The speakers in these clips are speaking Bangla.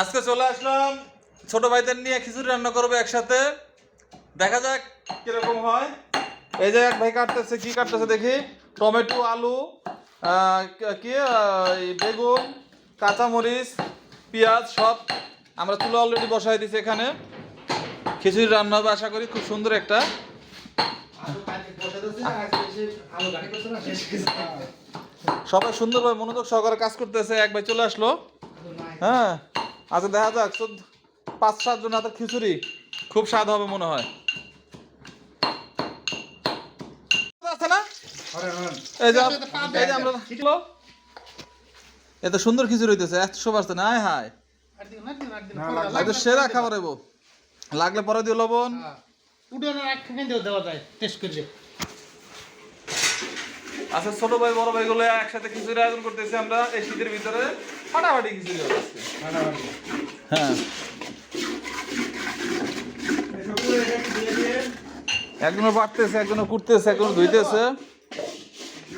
আজকে চলে আসলাম, ছোট ভাইদের নিয়ে খিচুড়ি রান্না করব একসাথে। দেখা যাক কীরকম হয়। এই যে এক ভাই কাটতেছে, কি কাটতেছে দেখি? টমেটো, আলু কি বেগুন, কাঁচামরিচ, পেঁয়াজ সব আমরা চুলো অলরেডি বসাই দিছি এখানে। খিচুড়ি রান্না হবে আশা করি খুব সুন্দর একটা। সবাই সুন্দরভাবে মনোযোগ সহকারে কাজ করতেছে, এক ভাই চলে আসলো। হ্যাঁ। আচ্ছা দেখা যাক পাঁচ, সাত জন হাতের খিচুড়ি। খুব স্বাদ হবে মনে হয়। এত সুন্দর খিচুড়ি হইতেছে, একশো পার্সেন্ট। হায়। এত সেরা খাবার এবো লাগলে পরে দিও লবণ। আচ্ছা ছোট ভাই, বড় ভাই গুলো একসাথে খিচুড়ি আয়োজন করতেছি আমরা এই শীতের ভিতরে। ফাটাফাটি খিচুড়ি আজকে। হ্যাঁ। একজনে বাড়তেছে একজনে কুটতেছে একজনে ধুইতেছে।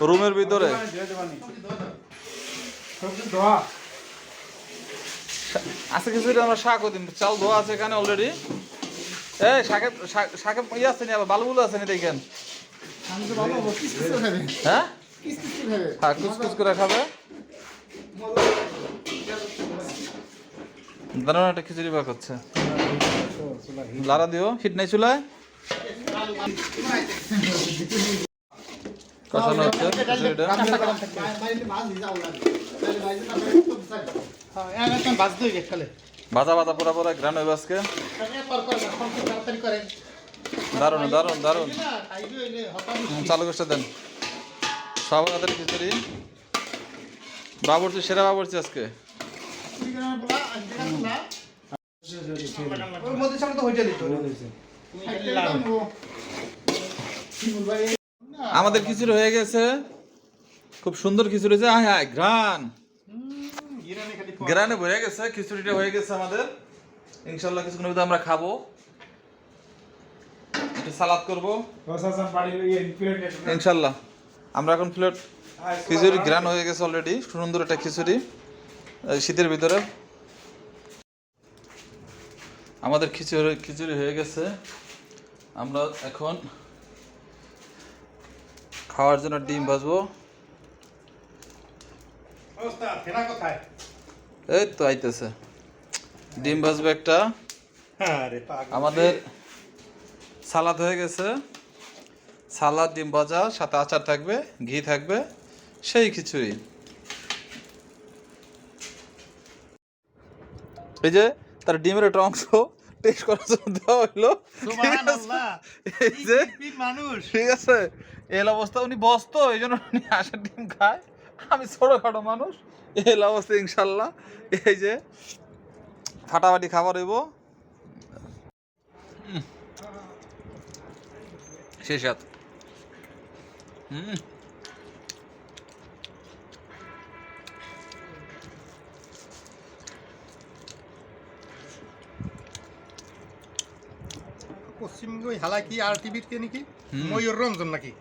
রুমের ভিতরে। আছে খিচুড়ি আমরা শাক দিন চাল ধোয়া আছে এখানে অলরেডি এই শাকে শাক- শাকে ইয়ে আছে নি আবার বালুগুলো আছে নি দেখেন। হ্যাঁ হ্যাঁ কুচকুচ করে খাবে। দাঁড়ানো একটা খিচুড়ি পাক হচ্ছে। লারা দিও হিট নাই চুলায়। কষানো হচ্ছে খিচুড়িটা। ভাজা ভাজা পুরা পুরা গ্রান হইব আজকে। দারুণ দারুণ দারুণ। চালু করতে দেন। সব হাতের খিচুড়ি। বাবুরচি, সেরা বাবুরচি আজকে। আমাদের খিচুড়ি হয়ে গেছে। খুব সুন্দর খিচুড়ি হয়েছে। হ্যাঁ হ্যাঁ ঘ্রাণ। গ্রানে ভরে গেছে, খিচুড়িটা হয়ে গেছে আমাদের। ইনশাল্লাহ কিছুক্ষণের ভিতরে আমরা খাব। সালাদ করব। ইনশাল্লাহ। আমরা এখন প্লেট খিচুড়ি গ্রান হয়ে গেছে অলরেডি সুন্দর একটা খিচুড়ি। শীতের ভিতরে। আমাদের খিচুড়ি খিচুড়ি হয়ে গেছে। আমরা এখন খাওয়ার জন্য ডিম ভাজবো। এই তো আইতেছে। ডিম ভাজবো একটা। আমাদের সালাদ হয়ে গেছে। সালাদ ডিম ভাজা সাথে আচার থাকবে ঘি থাকবে সেই খিচুড়ি। এই যে তার ডিমের একটা অংশ টেস্ট করার জন্য দেওয়া হইল। এই যে মানুষ। ঠিক আছে এল অবস্থা উনি বস্ত এই জন্য উনি হাঁসের ডিম খায়। আমি ছোটোখাটো মানুষ এল অবস্থা ইনশাল্লাহ। এই যে ফাটাফাটি খাবার হইব। শেষ হুম। পশ্চিমবঙ্গ হালাকি আর টিভির কে নাকি। ময়ূর রঞ্জন নাকি?